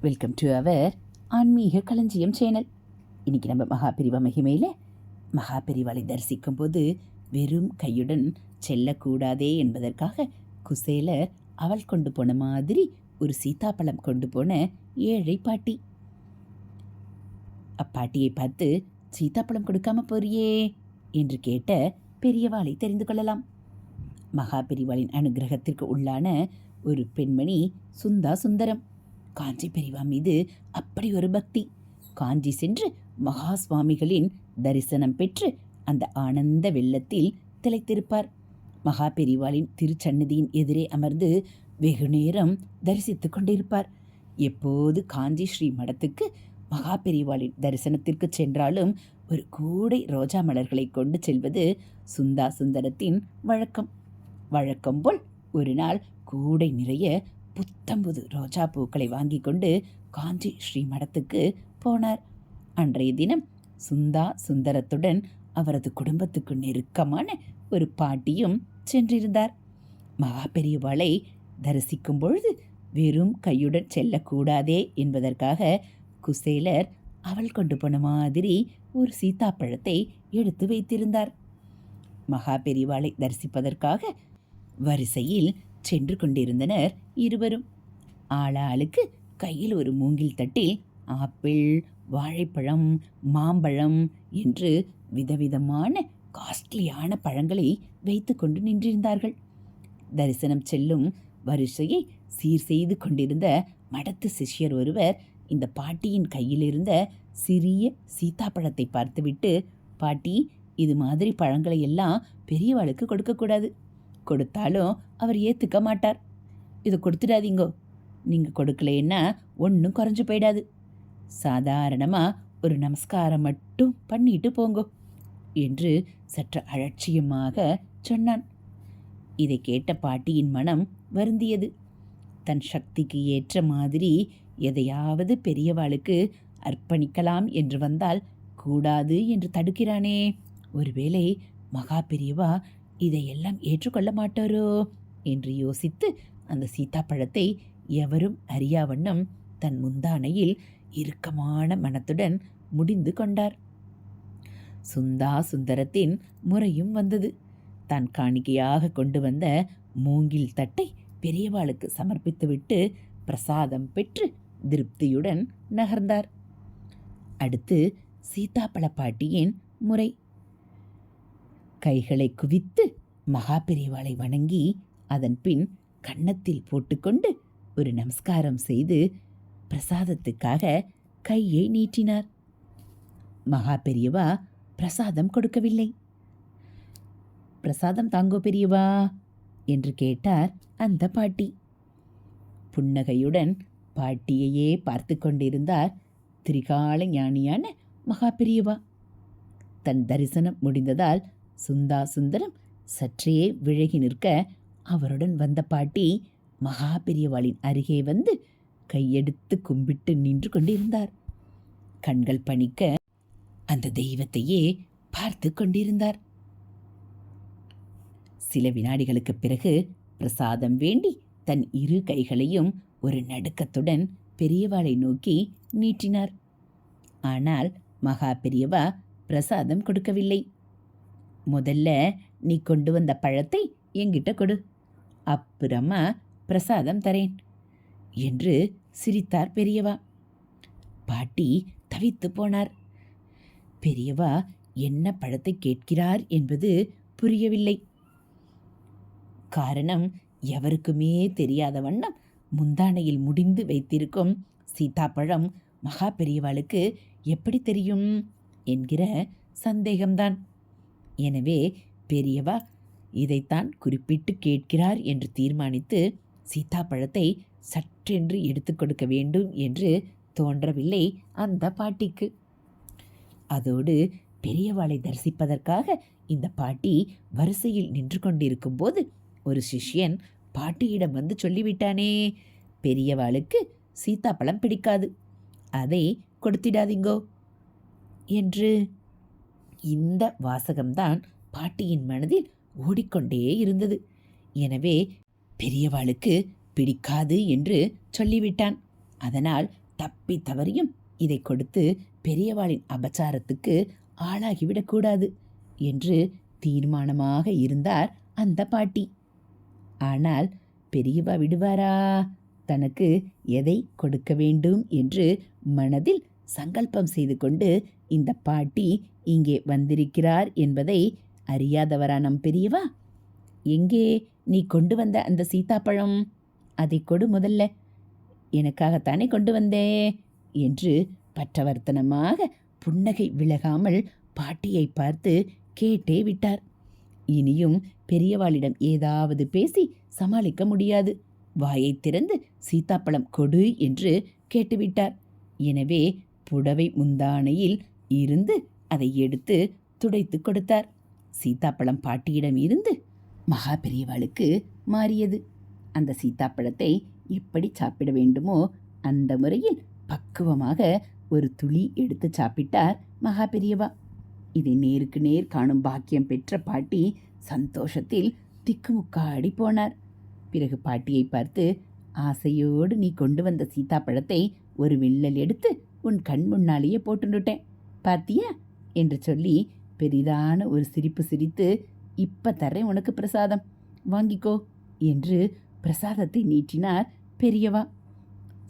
Welcome to our ஆன்மீக களஞ்சியம் channel இன்றைக்கி நம்ம மகாபிரிவா மகிமையில் மகாபிரிவாளை தரிசிக்கும் போது வெறும் கையுடன் செல்லக்கூடாதே என்பதற்காக குசேலர் அவள் கொண்டு போன மாதிரி ஒரு சீதாப்பழம் கொண்டு போன ஏழை பாட்டி. அப்பாட்டியை பார்த்து சீதாப்பழம் கொடுக்காம போறியே என்று கேட்ட பெரியவாளை தெரிந்து கொள்ளலாம். மகாபெரிவாளின் அனுகிரகத்திற்கு உள்ளான ஒரு பெண்மணி சுந்தா சுந்தரம். காஞ்சி பெரிவா மீது அப்படி ஒரு பக்தி. காஞ்சி சென்று மகா சுவாமிகளின் தரிசனம் பெற்று அந்த ஆனந்த வெள்ளத்தில் திளைத்திருப்பார். மகா பெரிவாளின் திருச்சன்னதியின் எதிரே அமர்ந்து வெகு நேரம் தரிசித்துக் கொண்டிருப்பார். எப்போது காஞ்சி ஸ்ரீ மடத்துக்கு மகா பெரிவாளின் தரிசனத்திற்கு சென்றாலும் ஒரு கூடை ரோஜா மலர்களை கொண்டு செல்வது சுந்தா சுந்தரத்தின் வழக்கம். வழக்கம் போல் ஒரு நாள் கூடை நிறைய புத்தம்புது ரோஜா பூக்களை வாங்கி கொண்டு காஞ்சி ஸ்ரீ மடத்துக்கு போனார். அன்றைய தினம் சுந்தா சுந்தரத்துடன் அவரது குடும்பத்துக்கு நெருக்கமான ஒரு பாட்டியும் சென்றிருந்தார். மகா பெரியவாளை தரிசிக்கும் பொழுது வெறும் கையுடன் செல்லக்கூடாதே என்பதற்காக குசேலர் அவள் கொண்டு போன மாதிரி ஒரு சீதாப்பழத்தை எடுத்து வைத்திருந்தார். மகா பெரியவாளை தரிசிப்பதற்காக வரிசையில் சென்று கொண்டிருந்தனர் இருவரும். ஆளாளுக்கு கையில் ஒரு மூங்கில் தட்டில் ஆப்பிள் வாழைப்பழம் மாம்பழம் என்று விதவிதமான காஸ்ட்லியான பழங்களை வைத்து கொண்டு நின்றிருந்தார்கள். தரிசனம் செல்லும் வரிசையை சீர் செய்து கொண்டிருந்த மடத்து சிஷ்யர் ஒருவர் இந்த பாட்டியின் கையில் இருந்த சிறிய சீதாப்பழத்தை பார்த்துவிட்டு பாட்டி இது மாதிரி பழங்களை எல்லாம் பெரியவாளுக்கு கொடுக்கக்கூடாது கொடுத்தாலும் அவர் ஏற்றுக்க மாட்டார். இதை கொடுத்துடாதீங்கோ. நீங்கள் கொடுக்கலைன்னா ஒன்றும் குறைஞ்சு போயிடாது. சாதாரணமாக ஒரு நமஸ்காரம் மட்டும் பண்ணிட்டு போங்கோ என்று சற்று அலட்சியமாக சொன்னான். இதை கேட்ட பாட்டியின் மனம் வருந்தியது. தன் சக்திக்கு ஏற்ற மாதிரி எதையாவது பெரியவாளுக்கு அர்ப்பணிக்கலாம் என்று வந்தால் கூடாது என்று தடுக்கிறானே. ஒருவேளை மகா பெரியவா இதையெல்லாம் ஏற்றுக்கொள்ள மாட்டாரோ? என்று யோசித்து அந்த சீதாப்பழத்தை எவரும் அறியாவண்ணம் தன் முந்தானையில் இறுக்கமான மனத்துடன் முடிந்து கொண்டார். சுந்தா சுந்தரத்தின் முறையும் வந்தது. தான் காணிக்கையாக கொண்டு வந்த மூங்கில் தட்டை பெரியவாளுக்கு சமர்ப்பித்துவிட்டு பிரசாதம் பெற்று திருப்தியுடன் நகர்ந்தார். அடுத்து சீதாப்பழ பாட்டியின் முறை. கைகளை குவித்து மகா பெரியவாளை வணங்கி அதன் பின் கன்னத்தில் போட்டுக்கொண்டு ஒரு நமஸ்காரம் செய்து பிரசாதத்துக்காக கையை நீட்டினார். மகா பெரியவா பிரசாதம் கொடுக்கவில்லை. பிரசாதம் தாங்கோ பெரியவா என்று கேட்டார் அந்த பாட்டி. புன்னகையுடன் பாட்டியையே பார்த்து கொண்டிருந்தார் திரிகால ஞானியான மகா பெரியவா தன் தரிசனம் முடிந்ததால் சுந்தா சுந்தரம் சற்றே விலகி நிற்க அவருடன் வந்த பாட்டி மகா பெரியவாளின் அருகே வந்து கையெடுத்து கும்பிட்டு நின்று கொண்டிருந்தார். கண்கள் பணிக்க அந்த தெய்வத்தையே பார்த்து கொண்டிருந்தார். சில வினாடிகளுக்கு பிறகு பிரசாதம் வேண்டி தன் இரு கைகளையும் ஒரு நடுக்கத்துடன் பெரியவாளை நோக்கி நீட்டினார். ஆனால் மகா பெரியவா பிரசாதம் கொடுக்கவில்லை. முதல்ல நீ கொண்டு வந்த பழத்தை என்கிட்ட கொடு. அப்புறமா பிரசாதம் தரேன் என்று சிரித்தார் பெரியவா. பாட்டி தவித்து போனார். பெரியவா என்ன பழத்தை கேட்கிறார் என்பது புரியவில்லை. காரணம் எவருக்குமே தெரியாத வண்ணம் முந்தானையில் முடிந்து வைத்திருக்கும் சீதாப்பழம் மகா பெரியவாளுக்கு எப்படி தெரியும் என்கிற சந்தேகம்தான். எனவே பெரியவா இதைத்தான் குறிப்பிட்டு கேட்கிறார் என்று தீர்மானித்து சீதாப்பழத்தை சற்றென்று எடுத்து கொடுக்க வேண்டும் என்று தோன்றவில்லை அந்த பாட்டிக்கு. அதோடு பெரியவாளை தரிசிப்பதற்காக இந்த பாட்டி வரிசையில் நின்று கொண்டிருக்கும் போது ஒரு சிஷ்யன் பாட்டியிடம் வந்து சொல்லிவிட்டானே பெரியவாளுக்கு சீதாப்பழம் பிடிக்காது. அதை கொடுத்திடாதீங்கோ என்று இந்த வாசகம்தான் பாட்டியின் மனதில் ஓடிக்கொண்டே இருந்தது. எனவே பெரியவாளுக்கு பிடிக்காது என்று சொல்லிவிட்டான். அதனால் தப்பி தவறியும் இதை கொடுத்து பெரியவாளின் அபச்சாரத்துக்கு ஆளாகிவிடக்கூடாது என்று தீர்மானமாக இருந்தார் அந்த பாட்டி. ஆனால் பெரியவா விடுவாரா? தனக்கு எதை கொடுக்க வேண்டும்? என்று மனதில் சங்கல்பம் செய்து கொண்டு இந்த பாட்டி இங்கே வந்திருக்கிறார் என்பதை அறியாதவரா நம் பெரியவா? எங்கே நீ கொண்டு வந்த அந்த சீதாப்பழம்? அதை கொடு முதல்ல. எனக்காகத்தானே கொண்டு வந்தே? என்று பற்றவர்த்தனமாக புன்னகை விலகாமல் பாட்டியை பார்த்து கேட்டே விட்டார். இனியும் பெரியவாளிடம் ஏதாவது பேசி சமாளிக்க முடியாது. வாயை திறந்து சீதாப்பழம் கொடு என்று கேட்டுவிட்டார். எனவே புடவை முந்தானையில் இருந்து அதை எடுத்து துடைத்து கொடுத்தார். சீதாப்பழம் பாட்டியிடம் இருந்து மகா பெரியவாளுக்கு மாறியது. அந்த சீதாப்பழத்தை எப்படி சாப்பிட வேண்டுமோ அந்த முறையில் பக்குவமாக ஒரு துளி எடுத்து சாப்பிட்டார் மகா பெரியவா இதை நேருக்கு நேர் காணும் பாக்கியம் பெற்ற பாட்டி சந்தோஷத்தில் திக்குமுக்காடி போனார். பிறகு பாட்டியை பார்த்து ஆசையோடு நீ கொண்டு வந்த சீதாப்பழத்தை ஒரு வில்லல் எடுத்து உன் கண் முன்னாலேயே போட்டுட்டேன் பாத்தியா? என்று சொல்லி பெரிதான ஒரு சிரிப்பு சிரித்து இப்ப தர்றேன் உனக்கு பிரசாதம். வாங்கிக்கோ என்று பிரசாதத்தை நீட்டினார் பெரியவா.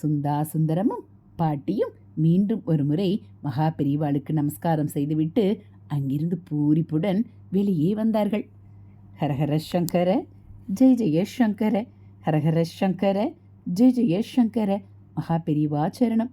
சுந்தா சுந்தரமும் பாட்டியும் மீண்டும் ஒரு முறை மகா பெரியவாளுக்கு நமஸ்காரம் செய்துவிட்டு அங்கிருந்து பூரிப்புடன் வெளியே வந்தார்கள். ஹரஹர சங்கர ஜெய் ஜெய சங்கர ஹரஹர சங்கர ஜெய் ஜெய சங்கர மகா பெரியவா சரணம்.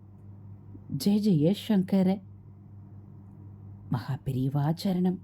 ஜெய ஜெய சங்கர மகா பெரியவா சரணம்.